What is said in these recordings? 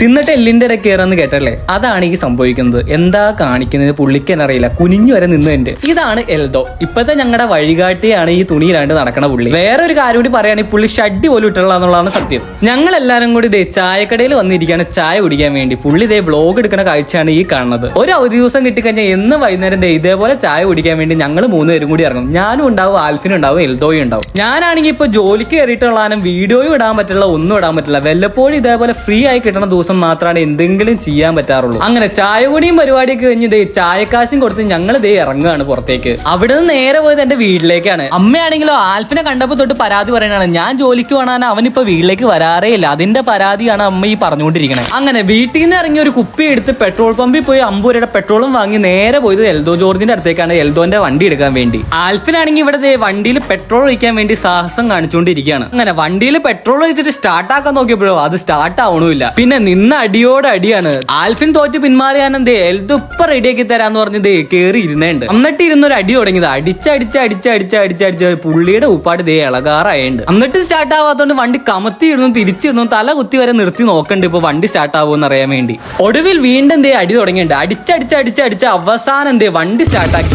തിന്നിട്ട് എല്ലിന്റെ ഇടയ്ക്ക് കയറാന്ന് കേട്ടല്ലേ? അതാണ് ഈ സംഭവിക്കുന്നത്. എന്താ കാണിക്കുന്നത്? പുള്ളിക്ക് അറിയില്ല. കുനിഞ്ഞു വരെ നിന്നുണ്ട് ഇതാണ് എൽദോ. ഇപ്പത്തെ ഞങ്ങളുടെ വഴികാട്ടിയാണ് ഈ തുണിയിലാണ്ട് നടക്കണ പുള്ളി. വേറെ ഒരു കാര്യം കൂടി പറയുകയാണെങ്കിൽ പുള്ളി ഷഡ്ഡി പോലും ഇട്ടുള്ള സത്യം. ഞങ്ങൾ എല്ലാവരും കൂടി ഇതേ ചായക്കടയിൽ വന്നിരിക്കുകയാണ് ചായ കുടിക്കാൻ വേണ്ടി. പുള്ളി ഇതേ വ്ലോഗ് എടുക്കുന്ന കാഴ്ചയാണ് ഈ കാണുന്നത്. ഒരു അവധി ദിവസം കിട്ടിക്കഴിഞ്ഞാൽ എന്ന് വൈകുന്നേരം ദേ ഇതേപോലെ ചായ കുടിക്കാൻ വേണ്ടി ഞങ്ങൾ മൂന്ന് പേരും കൂടി ഇറങ്ങും. ഞാനും ഉണ്ടാവും ആൽഫിനും ഉണ്ടാവും എൽദോയും ഉണ്ടാവും. ഞാനാണെങ്കിൽ ഇപ്പൊ ജോലിക്ക് കയറിയിട്ടുള്ളതാനും വീഡിയോയും ഇടാൻ പറ്റില്ല ഒന്നും ഇടാൻ പറ്റില്ല. വല്ലപ്പോഴും ഇതേപോലെ ഫ്രീ ആയി കിട്ടുന്ന ദിവസം മാത്രമാണ് എന്തെങ്കിലും ചെയ്യാൻ പറ്റാറുള്ളൂ. അങ്ങനെ ചായ കുടിയും പരിപാടിയൊക്കെ കഴിഞ്ഞ് ഇതേ ചായക്കാശും കൊടുത്ത് ഞങ്ങൾ ഇതേ ഇറങ്ങുകയാണ് പുറത്തേക്ക്. അവിടെ നിന്ന് നേരെ പോയത് എന്റെ വീട്ടിലേക്കാണ്. അമ്മയാണെങ്കിലോ ആൽഫിനെ കണ്ടപ്പോ തൊട്ട് പരാതി പറയണാണ് ഞാൻ ജോലിക്ക് വേണാൻ അവനിപ്പോ വീട്ടിലേക്ക് വരാറേ ഇല്ല. അതിന്റെ പരാതിയാണ് അമ്മ ഈ പറഞ്ഞുകൊണ്ടിരിക്കുന്നത് അങ്ങനെ വീട്ടിൽ നിന്ന് ഇറങ്ങി ഒരു കുപ്പി എടുത്ത് പെട്രോൾ പമ്പിൽ പോയി അമ്പൂരയുടെ പെട്രോളും വാങ്ങി നേരെ പോയത് എൽദോ ജോർജിന്റെ അടുത്തേക്കാണ് എൽദോന്റെ വണ്ടി എടുക്കാൻ വേണ്ടി. ആൽഫിനാണെങ്കിൽ ഇവിടെ വണ്ടിയിൽ പെട്രോൾ ഒഴിക്കാൻ വേണ്ടി സാഹസം കാണിച്ചുകൊണ്ടിരിക്കുകയാണ്. അങ്ങനെ വണ്ടിയിൽ പെട്രോൾ ഒഴിച്ചിട്ട് സ്റ്റാർട്ട് ആക്കാൻ നോക്കിയപ്പോഴോ അത് സ്റ്റാർട്ട് ആവണമില്ല. പിന്നെ നിന്ന അടിയോട് അടിയാണ്. ആൽഫിൻ തോറ്റ് പിന്മാറിയാനും ദേ എൽദോ ഇപ്പൊ റെഡിയാക്കി തരാന്ന് പറഞ്ഞ് ദേ കേറി ഇരുന്നേണ്ട്. എന്നിട്ട് ഇരുന്നൊരു അടി തുടങ്ങിയത്. അടിച്ചടിച്ച് അടിച്ച് അടിച്ച് അടിച്ച് അടിച്ച് പുള്ളിയുടെ ഉപ്പാട് ദേ ഇളകാറായുണ്ട്. എന്നിട്ട് സ്റ്റാർട്ട് ആവാത്തോണ്ട് വണ്ടി കമത്തി കമത്തിയിടുന്നു തിരിച്ചിടുന്നു തല കുത്തി വരെ നിർത്തി നോക്കണ്ട് ഇപ്പൊ വണ്ടി സ്റ്റാർട്ട് ആവുമെന്ന് അറിയാൻ വേണ്ടി. ഒടുവിൽ വീണ്ടും ദേ അടി തുടങ്ങിയിട്ടുണ്ട് അടിച്ചടിച്ച് അടിച്ച് അടിച്ച് അവസാനം എന്തേ വണ്ടി സ്റ്റാർട്ട് ആക്കി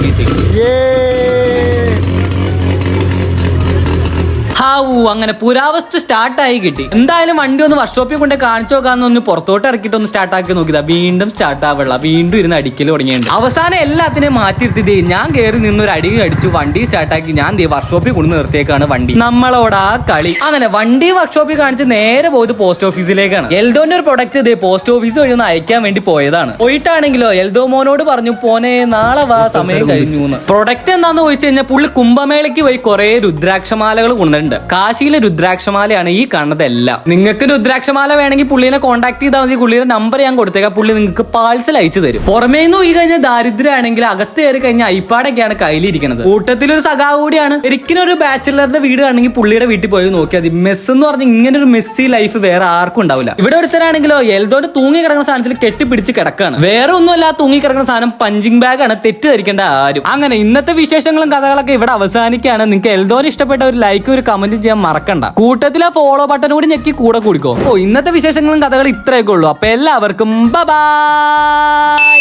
അങ്ങനെ പുരാവസ്തു സ്റ്റാർട്ടായി കിട്ടി. എന്തായാലും വണ്ടി ഒന്ന് വർക്ക്ഷോപ്പിൽ കൊണ്ട് കാണിച്ചു നോക്കാന്ന് ഒന്ന് പുറത്തോട്ട് ഇറക്കിട്ട് ഒന്ന് സ്റ്റാർട്ട് ആക്കി നോക്കിയതാ. വീണ്ടും സ്റ്റാർട്ട് ആവുള്ള വീണ്ടും ഇരുന്ന് അടിക്കൽ തുടങ്ങിയുണ്ട് അവസാനം എല്ലാത്തിനെയും മാറ്റിയിരുത്തി ദേ ഞാൻ കയറി ഒരു അടി അടിച്ചു വണ്ടി സ്റ്റാർട്ടാക്കി ഞാൻ ദേ വർക്ക്ഷോപ്പിൽ കൊണ്ട് നിർത്തിയേക്കാണ് വണ്ടി. നമ്മളോട് ആ കളി. അങ്ങനെ വണ്ടി വർക്ക്ഷോപ്പിൽ കാണിച്ച് നേരെ പോയത് പോസ്റ്റ് ഓഫീസിലേക്കാണ്. എൽദോന്റെ ഒരു പ്രൊഡക്റ്റ് ദേ പോസ്റ്റ് ഓഫീസ് വഴി ഒന്ന് അയക്കാൻ വേണ്ടി പോയതാണ്. പോയിട്ടാണെങ്കിലോ എൽദോ മോനോട് പറഞ്ഞു പോനെ നാളെ വാ സമയം കഴിഞ്ഞു പ്രൊഡക്റ്റ് എന്താന്ന് ചോദിച്ചു കഴിഞ്ഞാൽ പുള്ളി കുംഭമേളയ്ക്ക് പോയി കുറെ രുദ്രാക്ഷമാലകൾ കൊണ്ടുവന്നിട്ടുണ്ട്. കാശിയിലെ രുദ്രാക്ഷമാലയാണ് ഈ കാണുന്നതെല്ലാം. നിങ്ങൾക്ക് രുദ്രാക്ഷമാല വേണമെങ്കിൽ പുള്ളിനെ കോൺടാക്ട് ചെയ്താൽ മതി. പുള്ളിയുടെ നമ്പർ ഞാൻ കൊടുത്തേക്കാം. പുള്ളി നിങ്ങൾക്ക് പാഴ്സൽ അയച്ചു തരും. പുറമേ നിന്ന് പോയി കഴിഞ്ഞാൽ ദാരിദ്ര്യമാണെങ്കിൽ അകത്ത് കയറി കഴിഞ്ഞാൽ ഐപ്പാടൊക്കെയാണ് കയ്യിലിരിക്കുന്നത്. കൂട്ടത്തിലൊരു സഖാവ് കൂടിയാണ്. ഒരിക്കലും ഒരു ബാച്ചിലറുടെ വീട് ആണെങ്കിൽ പുള്ളിയുടെ വീട്ടിൽ പോയി നോക്കിയാൽ മെസ്സ് മെസ് എന്ന് പറഞ്ഞാൽ ഇങ്ങനെ ഒരു മെസ്സി ലൈഫ് വേറെ ആർക്കും ഉണ്ടാവില്ല. ഇവിടെ ഒരുത്തരാണെങ്കിലോ എൽദോട് തൂങ്ങി കിടക്കുന്ന സാധനത്തിൽ കെട്ടിപ്പിടിച്ച് കിടക്കാണ്. വേറെ ഒന്നുമല്ല തൂങ്ങി കിടക്കുന്ന സാധനം പഞ്ചിങ് ബാഗ് ആണ്. തെറ്റിദ്ധരിക്കേണ്ട ആരും. അങ്ങനെ ഇന്നത്തെ വിശേഷങ്ങളും കഥകളൊക്കെ ഇവിടെ അവസാനിക്കുകയാണ്. നിങ്ങൾക്ക് എൽദോന് ഇഷ്ടപ്പെട്ട ഒരു ലൈക്ക് ഒരു കമന്റ് ചെയ്യാൻ മറക്കണ്ട. കൂട്ടത്തിൽ ആ ഫോളോ ബട്ടൺ കൂടി ഞെക്കി കൂടെ കൂടിക്കോ. ഓ ഇന്നത്തെ വിശേഷങ്ങളും കഥകളും ഇത്രയൊക്കെ ഉള്ളൂ. അപ്പൊ എല്ലാവർക്കും ബൈ